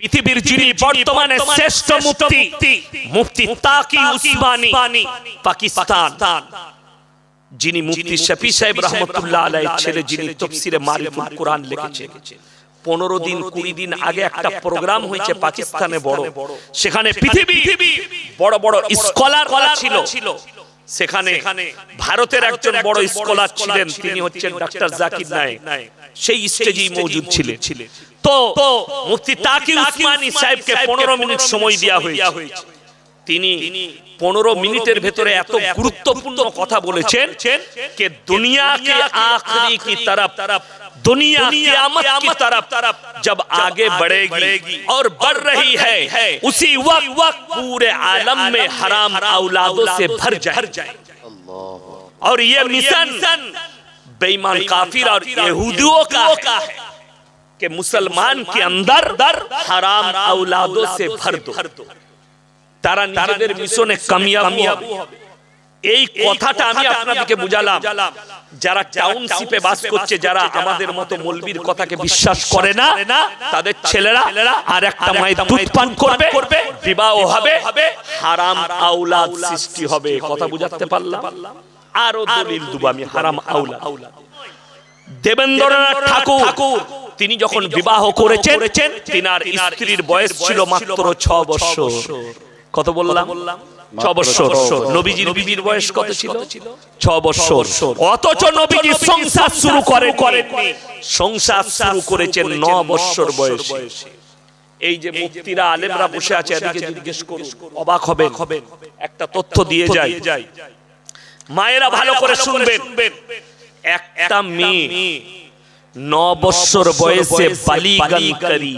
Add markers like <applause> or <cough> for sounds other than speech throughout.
পৃথিবীর যিনি বর্তমানে শ্রেষ্ঠ মুফতি মুফতি তাকি উসমানী পাকিস্তান। যিনি মুফতি শফি সাহেব রহমতুল্লাহ আলাই ছেলে যিনি তফসিরে মারিফুল কোরআন লিখেছেন। পনেরো দিন কুড়ি দিন আগে একটা প্রোগ্রাম হয়েছে পাকিস্তানে বড়। সেখানে পৃথিবী বড় বড় স্কলার ছিল। সেখানে ভারতের একজন বড় স্কলার ছিলেন তিনি হচ্ছেন ডাক্তার জাকির নায়েক। সেই স্টেজেই মজুদ ছিলেন। তো মুফতি তাকি উসমানী সাহেবকে পনেরো মিনিট সময় দেওয়া হয়েছে। তিনি পনেরো মিনিটের ভেতরে এত গুরুত্বপূর্ণ কথা বলেছেন কে দুনিয়া কে আখরি की तरफ दुनिया कियामत की तरफ जब आगे बढ़ेगी और बढ़ रही है उसी वक्त पूरे आलम में हराम औलादों से भर जाए और ये मिशन बेईमान काफिर और यहूदियों का है कि मुसलमान के अंदर हराम औलादों से भर दो তারা নিজেদের মিশনে কামিয়াব হবে। এই কথাটা আমি আপনাদেরকে বুঝালাম। যারা টাউনশিপে বাস করছে যারা আমাদের মতো মলবির কথাকে বিশ্বাস করে না তাদের ছেলেরা আর একটা মায়ের দুধ পান করবে বিবাহ হবে হারাম আউলাদ সৃষ্টি হবে কথা বুঝাতে পারলাম? আরও দলিল দুব আমি হারাম আউলাদ দেবেন্দ্রনাথ ঠাকুর তিনি যখন বিবাহ করেছেন তিনার স্ত্রীর বয়স ছিল মাত্র ছ বছর। কত বললাম? ছ বছর নবীজির বিবির বয়স কত ছিল? ছ বছর অথচ নবীজি সংসার শুরু করে করেননি। সংসার শুরু করেছেন ন বছর বয়সে। এই যে মুক্তিরা আলেমরা বসে আছে এদিকে জিজ্ঞেস করুন। অবাক হবে একটা তথ্য দিয়ে যায়। মায়েরা ভালো করে শুনবেন। একটা মেয়ে ন বছর বয়সে বালিগান করি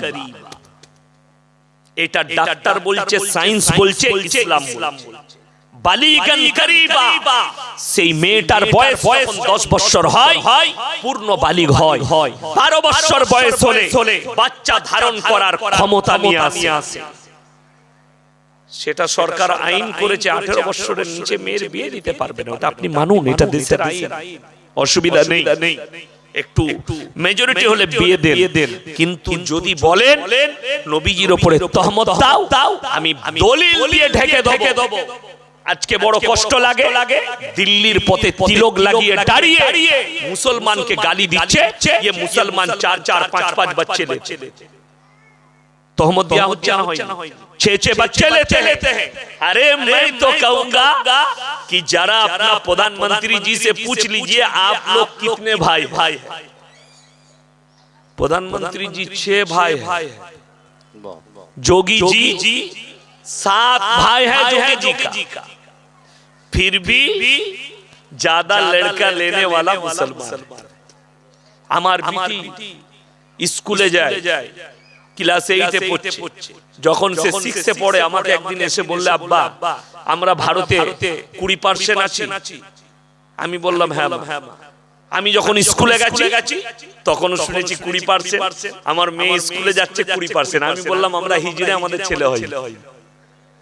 এটা ডাক্তার বলছে সায়েন্স বলছে ইসলাম বালিগান করিবা সেই মেয়েটার বয়স যখন দশ বছর হয় পূর্ণ বালিগ হয়। বছর বয়স হলে বাচ্চা ধারণ করার ক্ষমতা নিয়ে আসে। সেটা সরকার আইন করেছে আঠেরো বছরের নিচে মেয়ের বিয়ে দিতে পারবে না। ওটা আপনি মানুন এটা দেশের আইন। অসুবিধা নেই। একটু মেজরিটি হলে বিয়ে দেন। কিন্তু যদি বলেন নবীজির উপরে তহমত দাও দাও আমি দলিল দিয়ে ঢেকে ঢেকে দেবো। আজকে বড় কষ্ট লাগে লাগে দিল্লির পথে তিলক লাগিয়ে দাঁড়িয়ে মুসলমানকে গালি দিচ্ছে ইয়ে ইয়ে মুসলমান চার চার পাঁচ পাঁচ বাচ্চে तोहमत दिया हुज्जा ना छे छे बच्चे लेते लेते हैं। अरे मैं तो, तो कहूँगा कि जरा अपना प्रधानमंत्री जी से पूछ लीजिए आप लोग कितने भाई भाई प्रधानमंत्री जी छह भाई भाई है। जोगी जी जी सात भाई है जोगी जी का। फिर भी ज़्यादा लड़का लेने वाला मुसलमान हमारे स्कूले जाए। ক্লাসে এইটে পড়ছে। যখন সে সিক্সে পড়ে আমাকে একদিন এসে বললে আব্বা আমরা ভারতে কুড়ি পার্সেন্ট আছি। আমি বললাম হ্যাঁ হ্যাঁ আমি যখন স্কুলে গেছি তখন শুনেছি কুড়ি পার্সেন্ট আমার মেয়ে স্কুলে যাচ্ছে কুড়ি পার্সেন্ট আমি বললাম আমরা হিজড়ে আমাদের ছেলে হয়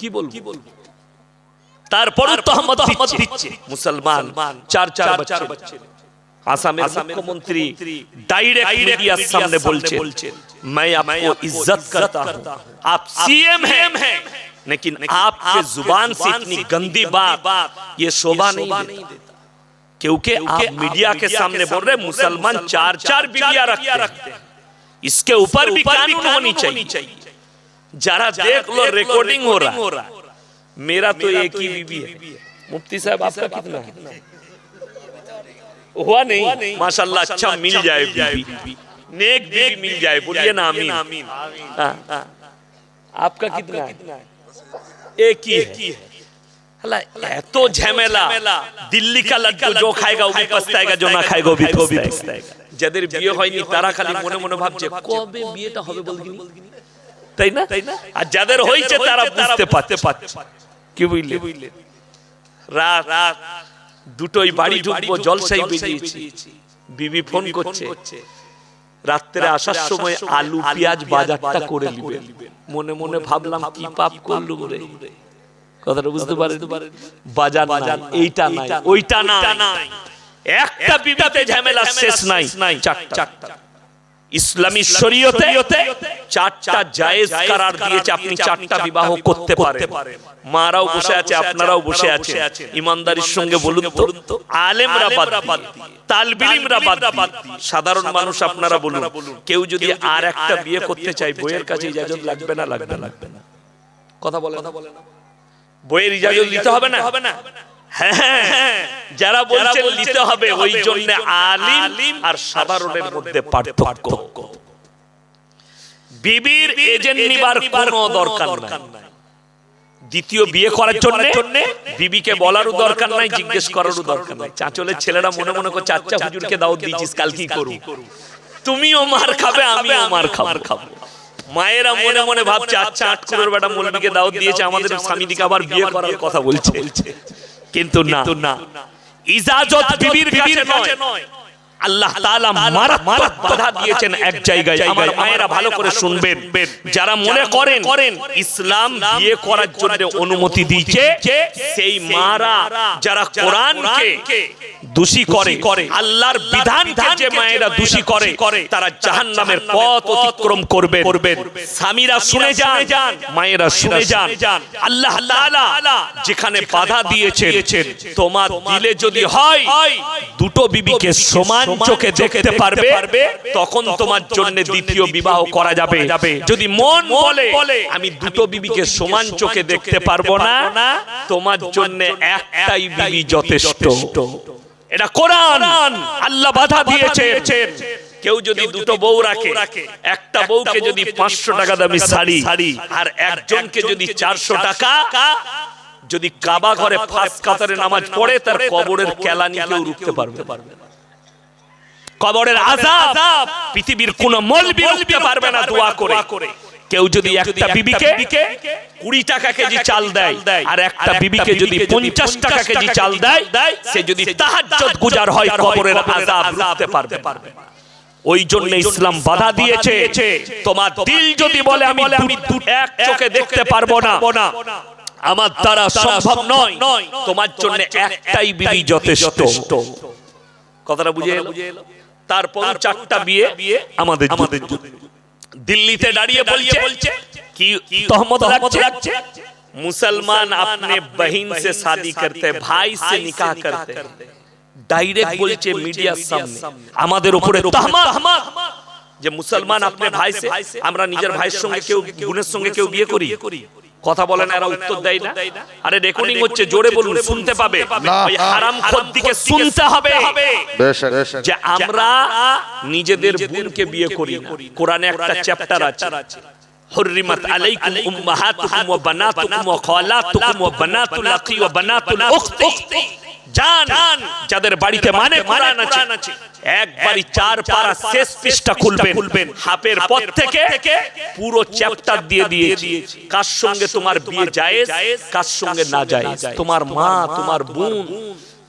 কি বলব? কি বলব? তারপরে তো আহমদ দিচ্ছে। মুসলমান চার চার চার আসামের মুখ্যমন্ত্রী ডাইরেক্ট মিডিয়ার সামনে বলছেন। मैं आपको इज़्ज़त करता हूँ। आप सीएम हैं। लेकिन आपके ज़ुबान से इतनी गंदी बात ये शोभा नहीं देता। क्योंकि आप मीडिया के सामने बोल रहे मुसलमान चार चार बीवियाँ रखते हैं। इसके ऊपर भी कानून होनी चाहिए। जरा देख लो रिकॉर्डिंग हो रहा है। मेरा तो एक ही बीबी है मुफ्ती साहब आपका कितना है? हुआ नहीं। माशाल्लाह अच्छा मिल जाए बीवी। नेक बीवी मिल जाए बोलिए ना आमीन हाँ, हाँ। आपका कितना है एक ही है हला तो झमेला दिल्ली का लड्डू जो खाएगा वो भी पछताएगा जो ना खाएगा वो भी पछताएगा যাদের বিয়ে হয়নি তারা খালি মনে মনে ভাবছে কবে বিয়েটা হবে বলগিনি তাই না তাই না আর যাদের হয়েছে তারা বুঝতে পারতে পারছে কি বুঝলে বুঝলে রাত রাত দুটোই বাড়ি ঢুকবো জলসাই বেরিয়েছি বিবি ফোন করছে রাত্রে আসার সময় আলু পেঁয়াজ বাজারটা করে নিবেন। মনে মনে ভাবলাম কি পাপ করলু রে। কথাটা বুঝতে পারেন বাজার বাজার এইটা নাই। ওইটা নাই। একটা বিবিতে ঝামেলা শেষ নাই। চারটা। ইসলামী শরীয়তে চারটা জায়েজ করার দিয়েছে আপনি চারটা বিবাহ করতে পারেন। মারাও বসে আছে আপনারাও বসে আছে। ইমানদারির সঙ্গে বলুন তো। আলেমরা বাদ তালবিলিমরা বাদ সাধারণ মানুষ আপনারা বলুন। কেউ যদি আর একটা বিয়ে করতে চায় বইয়ের কাছে ইজাজত লাগবে না লাগবে না। লাগবে না। কথা বলে না। বইয়ের ইজাজত দিতে হবে না। হবে না। হ্যাঁ। যারা বলছেন নিতে হবে ওই জন্য আলিম আর সাধারণের মধ্যে পার্থক্য। বিবির এজেন্ট নিবার কোনো দরকার নাই। দ্বিতীয় বিয়ে করার জন্য বিবিকে বলারও দরকার নাই জিজ্ঞেস করারও দরকার নাই। চাঁচলের ছেলেরা মনে মনে করে চাচা হুজুরকে দাওয়াত দিয়েছিস কাল কি করু? তুমিও মার খাবে <laughs> আমি আমিও মার খাব। মায়েরা মনে মনে ভাবছে আচ্ছা আট করোর বেটা মৌলবীকে দাওয়াত দিয়েছে আমাদের স্বামীদিকে আবার বিয়ে করার কথা বলছে। কিন্তু না। ইজাজত বিবির কাছে নয়। আল্লাহ তাআলা মারাত্মক বাধা দিয়েছেন এক জায়গায়। আমার মায়েরা ভালো করে শুনবেন। যারা মনে করেন ইসলাম বিয়ে করার জন্য অনুমতি দিয়েছে সেই মারা যারা কোরআনকে দোষী করে আল্লাহর বিধানকে যে মায়েরা দোষী করে তারা জাহান্নামের পথ অতিক্রম করবে করবেন। স্বামীরা শুনে যান মায়েরা শুনে যান। আল্লাহ তাআলা যেখানে বাধা দিয়েছেন তোমার দিলে যদি হয় দুটো বিবিকে সমান চোখে দেখতে পারবে তখন তোমার জন্য দ্বিতীয় বিবাহ করা যাবে। যদি মন বলে আমি দুটো বিবিকে সমান চোখে দেখতে পারব না তোমার জন্য একটাই বিবি যথেষ্ট। এটা কোরআন। আল্লাহ বাধা দিয়েছেন। কেউ যদি দুটো বউ রাখে একটা বউকে যদি পাঁচশো টাকা দামি শাড়ি আর একজনকে যদি চারশো টাকা যদি কাবা ঘরে ফাঁস কাতারে নামাজ পড়ে তার কবরের কেলানি কেউ রুখতে পারবে কবরের আজাব পৃথিবীর কোন মলবি রুখতে পারবে না দোয়া করে। কেউ যদি একটা বিবিকে কুড়ি টাকা কেজি চাল দেয় আর একটা বিবিকে যদি পঞ্চাশ টাকা কেজি চাল দেয় সে যদি তাহাজ্জত গুজার হয় কবরের আজাব রুখতে পারবে ওই জন্য ইসলাম বাধা দিয়েছে। তোমার দিল যদি বলে আমি দু- এক চোখে দেখতে পারব না। আমার দ্বারা সম্ভব নয়। তোমার জন্য একটাই বিবি যথেষ্ট। কথাটা বুঝে এলো তারপর চারটা বিয়ে আমাদের আমাদের দিল্লিতে দাঁড়িয়ে বলছে বলছে কি তহমত লাগছে? মুসলমান আপনি বহিন সে শাদি করতে ভাই সে নিকাহ করতে। ডাইরেক্ট বলছে মিডিয়ার সামনে। আমাদের উপরে তহমদ তহমত। যে মুসলমান আপনি ভাই সে আমরা নিজের ভাইয়ের সঙ্গে কেউ গুণের সঙ্গে কেউ বিয়ে করি। কথা বলেন এরা উত্তর দেয় না আরে রেকর্ডিং হচ্ছে জোরে বলুন শুনতে পাবে ওই হারাম দিকে শুনতে হবে বেশক বেশক যে আমরা নিজেদের বোনকে বিয়ে করি না কোরআনে একটা চ্যাপ্টার আছে حرمت عليكم امهاتكم وبناتكم وخالاتكم وبنات الاخ وبنات الاخت জান যাদের বাড়িতে মানে কোরআন আছে একবারই চার পারা শেষ পৃষ্ঠা খুলবেন হাফের পর থেকে পুরো চ্যাপ্টার দিয়ে দিয়েছি। কার সঙ্গে তোমার বিয়ে জায়েজ কার সঙ্গে না জায়েজ। তোমার মা তোমার বোন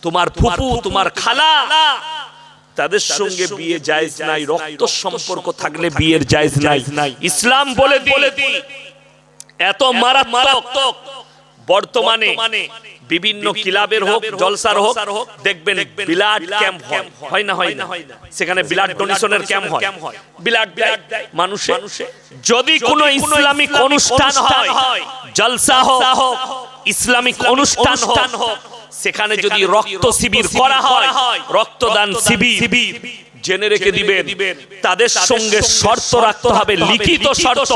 তোমার ফুফু তোমার খালা তাদের সঙ্গে বিয়ে জায়েজ নাই রক্ত সম্পর্ক থাকলে বিয়ের জায়েজ নাই। ইসলাম বলে বলে এত মারাত্মক বর্তমানে বিভিন্ন ক্লাবের হোক জলসার হোক দেখবেন বিলাট ক্যাম্প হয়। হয়। না হয় না সেখানে বিলাট ডোনেশনের ক্যাম্প হয়। বিলাট মানুষ মানুষে যদি কোনো ইসলামিক অনুষ্ঠান হয় জলসা হোক ইসলামিক অনুষ্ঠান হোক সেখানে যদি রক্ত শিবির করা হয় রক্তদান শিবির জেনে রেখে দিবেন তাদের সঙ্গে শর্ত রাখতে হবে লিখিত শর্ত।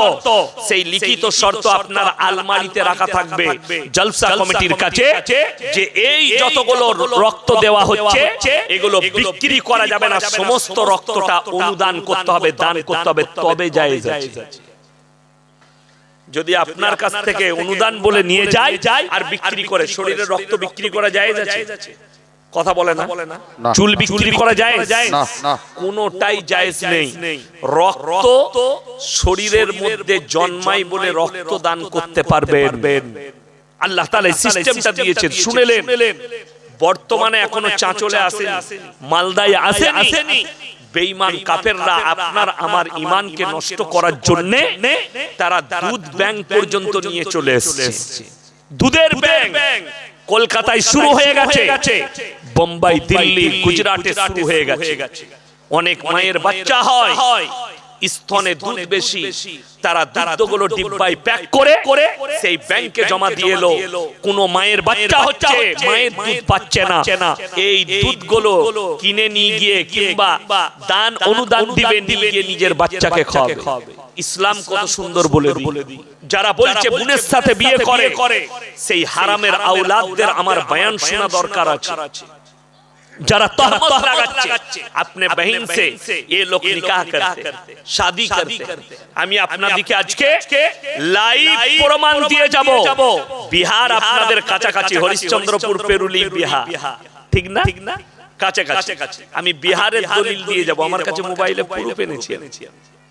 সেই লিখিত শর্ত আপনার আলমারিতে রাখা থাকবে জলসা কমিটির কাছে যে এই যতগুলো রক্ত দেওয়া হচ্ছে এগুলো বিক্রি করা যাবে না সমস্ত রক্তটা অনুদান করতে হবে দান করতে হবে তবে যায় যদি আপনার কাছ থেকে অনুদান বলে নিয়ে যায় যায় আর বিক্রি করে শরীরের রক্ত বিক্রি করা যায় যাচ্ছে। কথা বলে না? না। চুল বিক্রি করা যায়। না না। কোনটাই জায়েজ নেই। রক্ত শরীরের মধ্যে জন্মাই বলে রক্ত দান করতে পারবেন। আল্লাহ তাআলা এই সিস্টেমটা দিয়েছেন। শুনেলেন। বর্তমানে এখনও চাঁচলে আসেনি মালদায় আসে আসেনি বেঈমান কাফেররা আপনার আমার ইমানকে নষ্ট করার জন্য তারা দুধ ব্যাংক পর্যন্ত নিয়ে চলে এসেছে। দুধের ব্যাংক কলকাতায় শুরু হয়ে গেছে। বোম্বাই দিল্লি গুজরাটে শুরু হয়ে গেছে। অনেক মায়ের বাচ্চা হয়। স্তনে দুধ বেশি তারা দুধগুলো ডিব্বায় প্যাক করে করে সেই ব্যাংকে জমা দিয়ে এলো। কোন মায়ের বাচ্চা হচ্ছে মায়ের দুধ পাচ্ছে না। এই দুধগুলো কিনে নিয়ে গিয়ে কিংবা দান অনুদান দিবে নিয়ে গিয়ে নিজের বাচ্চাকে খাওয়াবে। ইসলাম কত সুন্দর বলে দিই যারা বলছে বোনের সাথে বিয়ে করে সেই হারামের আওলাদদের আমার বয়ান শোনা দরকার আছে। যারা তহমত লাগাচ্ছে আপনি বহিন সে এ লোক নিকাহ করতে शादी করতে। আমি আপনাদেরকে আজকে লাইভ প্রমাণ দিয়ে যাব। বিহার আপনাদের কাছাকাছি হরিশ্চন্দ্রপুর পেরুলি বিহার। ঠিক না? ঠিক না? কাছাকাছি। আমি বিহারে দলিল দিয়ে যাব। আমার কাছে মোবাইলে প্রুফ এনেছি।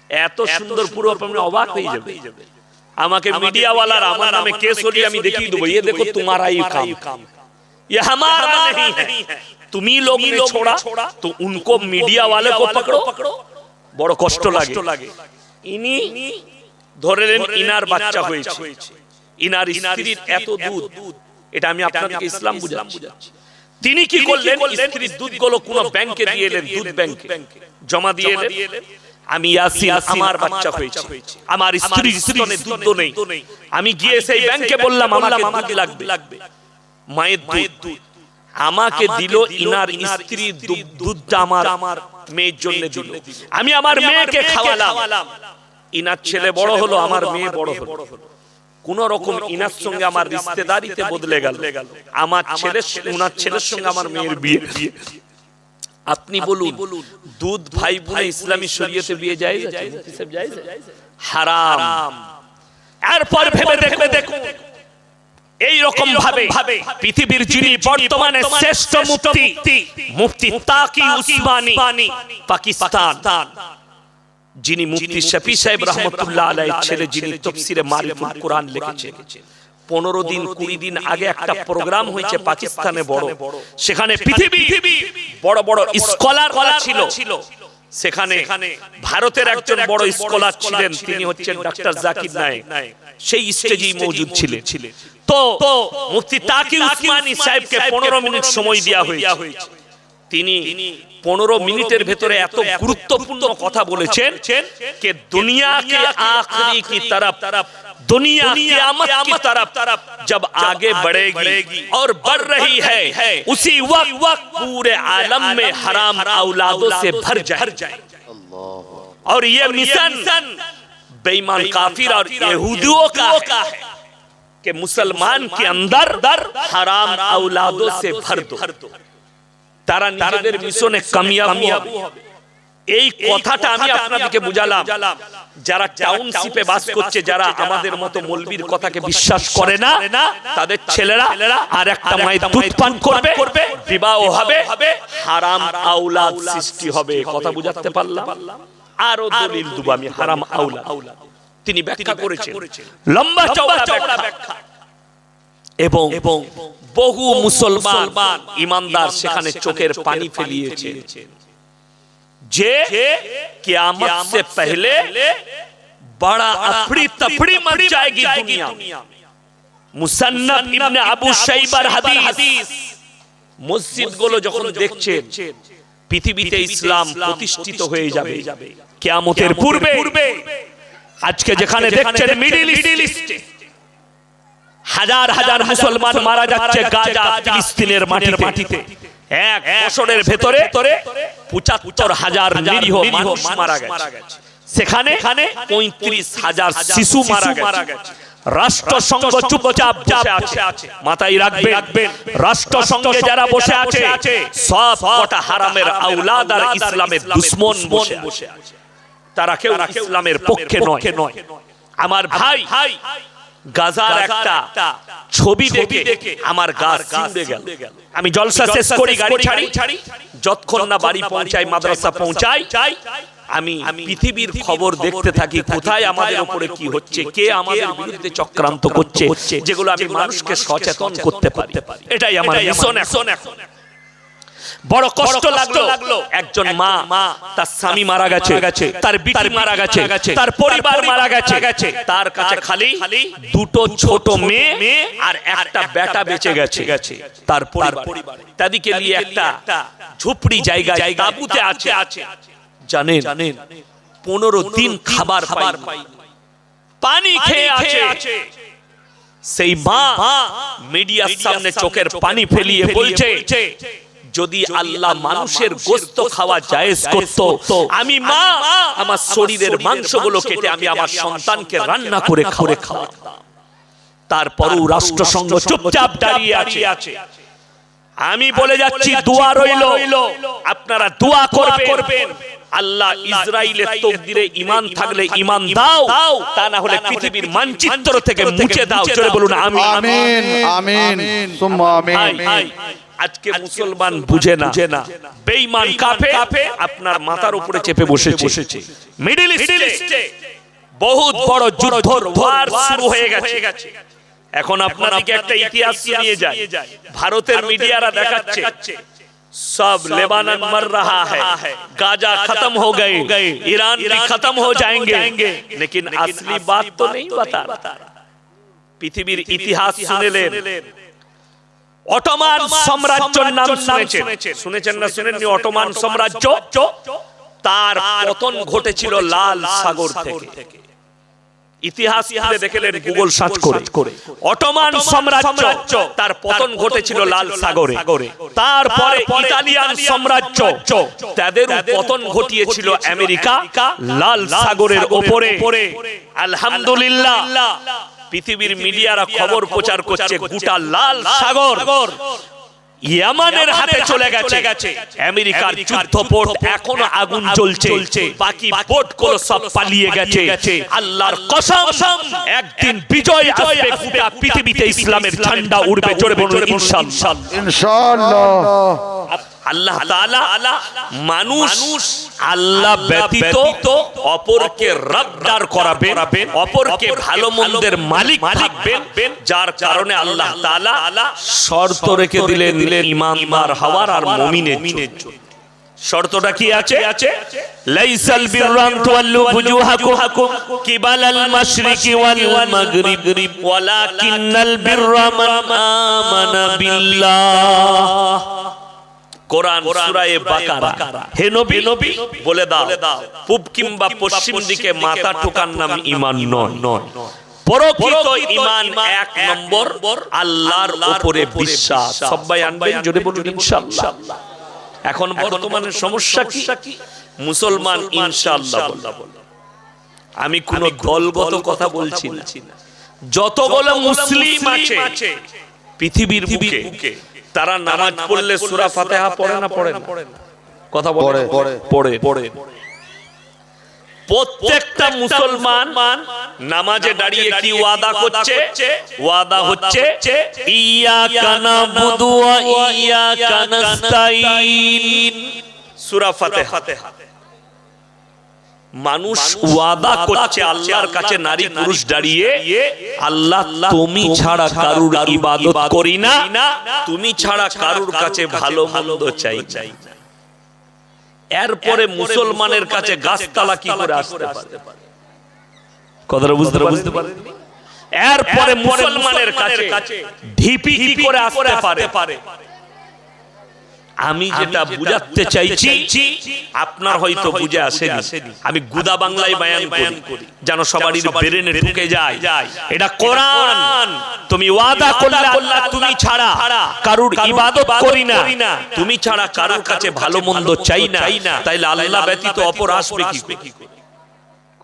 এত সুন্দর পুরো আপনি অবাক হয়ে যাবে আমাকে মিডিয়াওয়ালারা আমার নামে কেস হলি আমি দেখিয়ে দেবো। এ দেখো তোমার আই কাম। ये हमारा नहीं है। तुम ही लोग ने छोड़ा तो उनको मीडिया वाले को पकड़ो। বড় কষ্ট লাগে ইনি ধরে নেন ইনার বাচ্চা হয়েছে ইনার স্ত্রীর এত দুধ এটা আমি আপনাকে ইসলাম বুঝলাম তিনি কি করলেন স্ত্রীর দুধগুলো কোন ব্যাংকে দিয়ে এলেন দুধ ব্যাংকে জমা দিয়ে এলেন আমি ইয়াসিন আমার বাচ্চা হয়েছে আমার স্ত্রীর স্তনে দুধ নেই আমি গিয়ে সেই ব্যাংকে বললাম আমার আমাকে লাগবে লাগবে মায়ের দুধ। আমাকে দিল ইনার স্ত্রী দুধটা আমার আমার মেয়ের জন্য দিল। আমি আমার মেয়েকে খাওয়ালাম। ইনার ছেলে বড় হলো আমার মেয়ে বড় হলো। কোন রকম ইনার সঙ্গে আমার রিশতেদারিতে বদলে গেল। আমার ছেলে উনার ছেলের সঙ্গে আমার মেয়ের বিয়ে। আপনি বলুন দুধ ভাই বোনে ইসলামী শরীয়তে বিয়ে যায় হারাম। এরপর ভেবে দেখবে দেখুন এই রকম ভাবে পৃথিবীর যিনি বর্তমানে শ্রেষ্ঠ মুফতি মুফতি তাকি উসমানী পাকিস্তান। যিনি মুফতি শফি সাহেব রহমতুল্লাহ ছেলে যিনি তফসিরে মারিফুল কোরআন লিখেছেন। পনেরো দিন কুড়ি দিন আগে একটা প্রোগ্রাম হয়েছে পাকিস্তানে বড়। সেখানে পৃথিবী বড় বড় স্কলার ছিল। সেখানে ভারতের একজন বড় স্কলার ছিলেন। তিনি হচ্ছেন ডাক্তার জাকির নায়েক। সেই স্টেজেই মজুদ ছিলেন তো মুফতি তাকি উসমানী সাহেবকে পনেরো মিনিট সময় দেওয়া হয়েছে তিনি পনেরো মিনিটের ভেতরে এত গুরুত্বপূর্ণ কথা বলেছেন কে দুনিয়া কে আখরি কি तरफ दुनिया कियामत की तरफ जब आगे बढ़ेगी और बढ़ रही है उसी वक्त पूरे आलम में हराम औलादों से भर जाए और ये मिशन बेईमान काफिर और यहूदियों का है कि मुसलमान के अंदर हराम औलादों से भर दो তারা নিজেদের মিশনে কামিয়াব হবে এই কথাটা আমি আপনাদেরকে বুঝালাম যারা টাউনশিপে বাস করছে যারা আমাদের মতো মলবির কথাকে বিশ্বাস করে না তাদের ছেলেরা আর একটা মায়ের দুধ পান করবে বিবাহ হবে হারাম আউলাদ সৃষ্টি হবে কথা বুঝাতে পারলাম আরো দলিল দেব আমি হারাম আউলাদ তিনি ব্যাখ্যা করেছেন লম্বা চওড়া ব্যাখ্যা এবং এবং বহু মুসলমান ইমানদার সেখানে চোখের পানি ফেলিয়েছে যে কিয়ামত से पहले बड़ा अफड़ी तफड़ी मच जाएगी दुनिया মুসান্নাফ ইবনে আবু শাইবার হাদিস মসজিদ গুলো যখন দেখছেন পৃথিবীতে ইসলাম প্রতিষ্ঠিত হয়ে যাবে। কিয়ামতের পূর্বে। আজকে যেখানে দেখছেন মিডল ইস্টে হাজার হাজার মুসলমান মারা যাচ্ছে গাজা ফিলিস্তিনের মাটির মাটিতে। এক বছরের ভেতরে পঁচাত্তর হাজার নিরীহ মানুষ মারা গেছে। সেখানে পঁয়ত্রিশ হাজার শিশু মারা গেছে। রাষ্ট্রসংঘ চুপচাপ বসে আছে। মাথায় রাখবেন। রাষ্ট্রসংঘে যারা বসে আছে সব কটা হারামের আউলাদ আর ইসলামের দুশ্মন বসে আছে। তারা কেউ ইসলামের পক্ষে নয়। আমার ভাই গাজার একটা ছবি দেখে আমার গা শিউরে গেল। আমি জলসা শেষ করি গাড়ি ছাড়ি। যতক্ষণ না বাড়ি পৌঁছাই মাদ্রাসা পৌঁছাই। আমি পৃথিবীর খবর দেখতে থাকি কোথায় আমাদের উপরে কি হচ্ছে কে আমাদের বিরুদ্ধে চক্রান্ত করছে যেগুলো আমি মানুষকে সচেতন করতে পারি। এটাই আমার মিশন এখন। বড় কষ্ট লাগল। একজন মা তার স্বামী মারা গেছে তার বিটি মারা গেছে তার পরিবার মারা গেছে তার কাছে খালি দুটো ছোট মেয়ে আর একটা বেটা বেঁচে গেছে গেছে তার পরিবার। তাদেরকে নিয়ে একটা ঝুপড়ি জায়গা তাবুতে আছে জানেন পনেরো দিন খাবার খাবার পানি খেয়ে আছে। সেই মা মিডিয়ার সামনে চোখের পানি ফেলিয়ে বলছে যদি আল্লাহ মানুষের গোস্ত খাওয়া জায়েজ করত আমি মা আমার শরীরের মাংসগুলো কেটে আমি আমার সন্তানকে রান্না করে খাওয়া খাওয়াতাম। তারপরও রাষ্ট্রসংঘ চুপচাপ দাঁড়িয়ে আছে। আমি বলে যাচ্ছি দোয়া রইল। আপনারা দোয়া করবেন। আল্লাহ ইসরায়েলের তকদিরে ইমান থাকলে ইমান দাও তা না হলে পৃথিবীর মানচিত্র থেকে মুছে দাও জোরে বলুন আমি আমিন আমিন সুম্মা আমিন আজকে মুসলমান বুঝে না বেঈমান কাফে আপনার মাথার উপরে চেপে বসেছে। মিডল ইস্টে বহুত বড় যুদ্ধ ওয়ার শুরু হয়ে গেছে। এখন আপনাদেরকে একটা ইতিহাস শুনিয়ে যায় ভারতের মিডিয়ারা দেখাচ্ছে। सब लेबानन मर रहा है गाजा खत्म हो गए ईरान भी खत्म हो जाएंगे लेकिन असली बात तो नहीं बता रहा পৃথিবীর ইতিহাস শুনেলেন অটোমান সাম্রাজ্যের নাম শুনেছেন শুনেছেন না শুনেননি অটোমান সাম্রাজ্য তার পতন ঘটেছিল লাল সাগর থেকে ইতিহাস খুলে দেখলেন গুগল সার্চ করে। অটোমান সাম্রাজ্য তার পতন ঘটেছিল লাল সাগরে। তারপরে ইতালিয়ান সাম্রাজ্য তাদের পতন ঘটিয়েছিল আমেরিকা লাল সাগরের ওপরে। আলহামদুলিল্লাহ। পৃথিবীর মিডিয়ারা খবর প্রচার করছে গোটা লাল সাগর। ইয়ামানের হাতে চলে গেছে। আমেরিকার যুদ্ধ পোর্ট এখনও আগুন জ্বলছে। বাকি পোর্টগুলো সব পালিয়ে গেছে। আল্লাহর কসম একদিন বিজয় আসবে গোটা পৃথিবীতে ইসলামের ঝান্ডা উড়বে। জোরে বলুন ইনশাআল্লাহ ইনশাআল্লাহ আল্লাহ তাআলা মানুষ আল্লাহ ব্যতীত অপরকে রবদার করাবেন অপরকে ভালো মন্দের মালিক যার কারণে আল্লাহ তাআলা শর্ত রেখে দিলেন হওয়ার আর মুমিনের জন্য। শর্তটা কি আছে? লাইসাল বিররান তুয়াল্লু বুজুহাকুম কিবালাল মাশরিকি ওয়াল মাগরিব। ওয়ালাকিন্নাল বিররা মান আমানা বিল্লাহ। কোরআন সূরা বাকারা। হে নবী নবী বলে দাও পূব কিংবা পশ্চিম দিকে মাথা ঠোকার নাম ঈমান নয়। নয়। ঈমান এক নম্বর। আল্লাহর উপরে বিশ্বাস। সবাই আনবেন যদি বলুন ইনশাআল্লাহ এখন বর্তমানে সমস্যা কি? মুসলমান ইনশাআল্লাহ আমি কোন দলগত কথা বলছি না। যত যতগুলো মুসলিম আছে পৃথিবীর বুকে তারা নামাজ পড়লে সুরা ফাতেহা পড়ে না? পড়ে না। কথা বলে? পড়ে, পড়ে পড়ে। প্রত্যেকটা মুসলমান নামাজে দাঁড়িয়ে কি ওয়াদা করছে? ওয়াদা হচ্ছে ইয়াকা নাবুদু ওয়া ইয়াকা নাস্তাইন সূরা ফাতিহা। মানুষ ওয়াদা করছে আল্লাহর কাছে নারী পুরুষ দাঁড়িয়ে আল্লাহ তুমি ছাড়া কারুর ইবাদত করি না তুমি ছাড়া কারুর কাছে ভালো মন্দ চাই। চাই। এরপরে মুসলমানের কাছে গাছতলা কি করে আসতে পারে? কথাটা বুঝতে বুঝতে পারে এরপরে মুসলমানের কাছে ঢিপি কি করে আসতে পারে? আমি যেটা বুঝাতে চাইছি আপনার হয়তো বুঝে আসেনি। আমি গুদা বাংলায় বায়ান করি। যেন সবারই ব্রেনে ঢুকে যায়। এটা কোরআন। তুমি ওয়াদা করলে আল্লাহ তুমি ছাড়া। কারুর ইবাদত করি না। তুমি ছাড়া কারুর কাছে ভালো মন্দ চাই না। তাইলে আল্লাহ ব্যতীত অপর আসবে কি করে?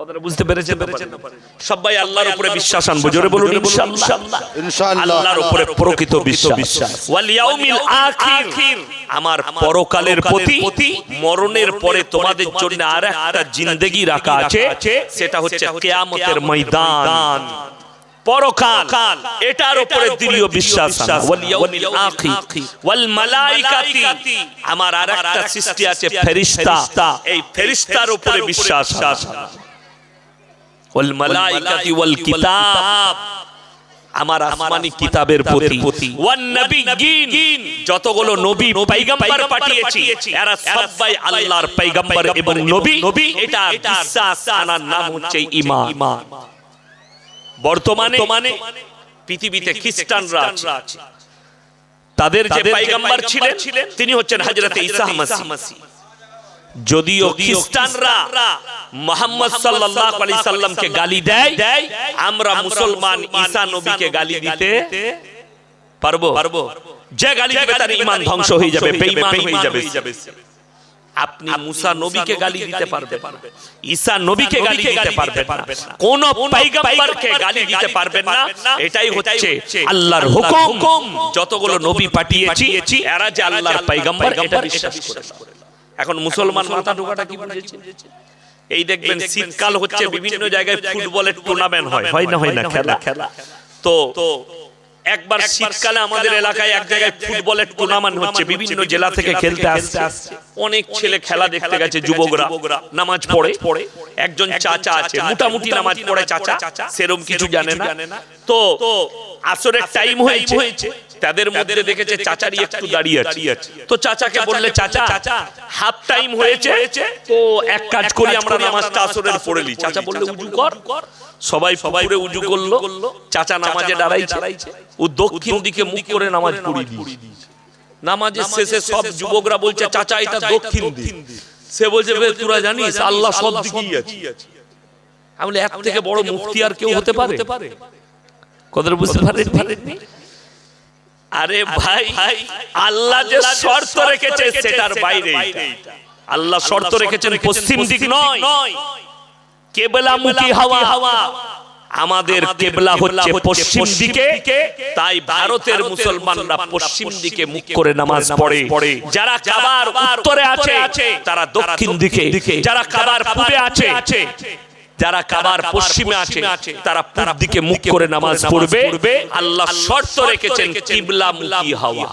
কথাটা বুঝতে পেরেছেন সবাই আল্লাহর উপরে বিশ্বাস আনব জোরে বলুন ইনশাআল্লাহ ইনশাআল্লাহ আল্লাহর উপরে প্রকৃত বিশ্বাস। ওয়াল ইয়াউমিল আখির। আমার পরকালের প্রতি মরণের পরে তোমাদের জন্য আর একটা জিন্দেগি রাখা আছে সেটা হচ্ছে কিয়ামতের ময়দান। পরকাল। এটার উপরে বিশ্বাস ওয়াল মালাইকাতি। আমার আরেকটা সৃষ্টি আছে ফেরেশতা এই ফেরেশতার উপরে বিশ্বাস আনা। ওয়াল মালাইকাতি ওয়াল কিতাব। আমার আসমানি কিতাবের প্রতি। ওয়ান যতগুলো নবী পয়গম্বর পাঠিয়েছি এরা সবাই আল্লাহর পয়গম্বর এবং নবী। এটা বিশ্বাস আনার নাম হচ্ছে ঈমান। বর্তমানে পৃথিবীতে খ্রিস্টানরা আছে। তাদের যে পয়গম্বর ছিলেন তিনি হচ্ছেন হযরত ঈসা মাসিহ। যদিও খ্রিস্টানরা মোহাম্মদ সাল্লাল্লাহু আলাইহি সাল্লামকে গালি দেয় আমরা মুসলমান ঈসা নবীকে গালি দিতে পারব? পারব। যে গালি দেবে তার ঈমান ধ্বংস হয়ে যাবে বেঈমান হয়ে যাবে। আপনি মুসা নবীকে গালি দিতে পারবেন না। ঈসা নবীকে গালি দিতে পারবেন না। কোন পয়গম্বরকে গালি দিতে পারবেন না। এটাই হচ্ছে আল্লাহর হুকুম। যতগুলো নবী পাঠিয়েছি এরা যে আল্লাহর পয়গম্বর এটা বিশ্বাস করে। এখন মুসলমান মাথা ঢোকাটা কি বুঝেছে? এই দেখবেন শীতকাল হচ্ছে বিভিন্ন জায়গায় ফুটবলের টুর্নামেন্ট হয়। হয় না হয় না খেলা। খেলা তো একবার শীতকালে আমাদের এলাকায় এক জায়গায় ফুটবলের টুর্নামেন্ট হচ্ছে বিভিন্ন জেলা থেকে খেলতে আসছে। অনেক ছেলে খেলা দেখতে গেছে যুবকরা। নামাজ পড়ে। পড়ে। একজন চাচা আছে। মোটামুটি নামাজ পড়ে চাচা। সেরম কিছু জানে না। তো আসরের টাইম হয়েছে। তাদের মধ্যে দেখেছে চাচারি একটু দাঁড়িয়ে আছে। তো চাচাকে বললে চাচা হাফ টাইম হয়েছে তো এক কাজ করি আমরা নামাজটা আসরের পড়েলি চাচা বললে উজু কর। সবাই সবাই উজু করল। চাচা নামাজে দাঁড়াইছে। ও দক্ষিণ দিকে মুখ করে নামাজ পড়ি দিয়েছে। নামাজের শেষে সব যুবকরা বলছে চাচা এটা দক্ষিণ দিক। সে বলছে "বে, তোরা জানিস আল্লাহ সব দিকেই আছে। আমি এর থেকে বড় মুক্তি আর কেউ হতে পারে? কথাটা বুঝতে পারেননি আরে ভাই আল্লাহ যে শর্ত রেখেছে সেটার বাইরে আল্লাহ শর্ত রেখেছেন পশ্চিম দিক নয়। কেবলামুখী হাওয়া। হাওয়া। আমাদের কেবলা হচ্ছে পশ্চিম দিকে। তাই ভারতের মুসলমানরা পশ্চিম দিকে মুখ করে নামাজ পড়ে। যারা কাবার উত্তরে আছে তারা দক্ষিণ দিকে। যারা কাবার পূবে আছে। যারা কাবার পশ্চিমে আছে তারা পূর্ব দিকে মুখ করে নামাজ পড়বে। আল্লাহ শর্ত রেখেছেন কিবলা মুখী হাওয়া।